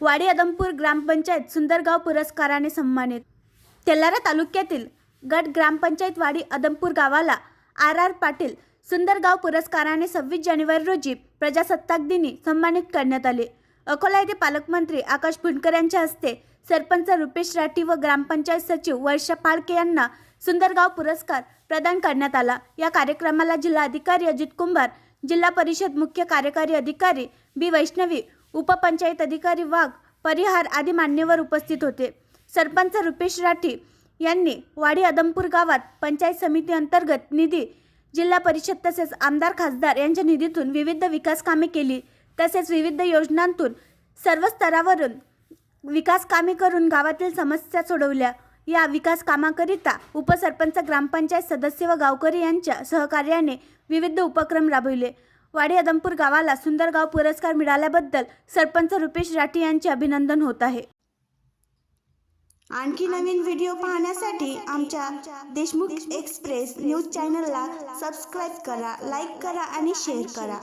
वाडी अदमपूर ग्रामपंचायत सुंदरगाव पुरस्काराने सन्मानित. तेलारा तालुक्यातील गट ग्रामपंचायत वाडी अदमपूर गावाला आर आर पाटील सुंदरगाव पुरस्काराने सव्वीस जानेवारी रोजी प्रजासत्ताक दिनी सन्मानित करण्यात आले. अकोला येथे पालकमंत्री आकाश फुंडकर यांच्या हस्ते सरपंच रुपेश राठी व ग्रामपंचायत सचिव वर्षा फाळके यांना सुंदरगाव पुरस्कार प्रदान करण्यात आला. या कार्यक्रमाला जिल्हाधिकारी अजित कुंभार जिल्हा परिषद मुख्य कार्यकारी अधिकारी बी. वैष्णवी उपपंचायत अधिकारी वाघ परिहार आदी मान्यवर उपस्थित होते. सरपंच रुपेश राठी यांनी वाडी अदमपूर गावात पंचायत समिती अंतर्गत निधी जिल्हा परिषद तसेच आमदार खासदार यांच्या निधीतून विविध विकास कामे केली. तसेच विविध योजनांतून सर्व स्तरावरून विकास कामे करून गावातील समस्या सोडवल्या. या विकास कामाकरिता उपसरपंच ग्रामपंचायत सदस्य व गावकरी यांच्या सहकार्याने विविध उपक्रम राबविले. वाडी अदमपूर गावाला सुंदर गाव पुरस्कार मिळाल्याबद्दल सरपंच रुपेश राठी यांचे अभिनंदन होत आहे. आणखी नवीन व्हिडिओ पाहण्यासाठी आमच्या देशमुख एक्सप्रेस न्यूज चॅनलला सबस्क्राईब करा लाईक करा आणि शेअर करा.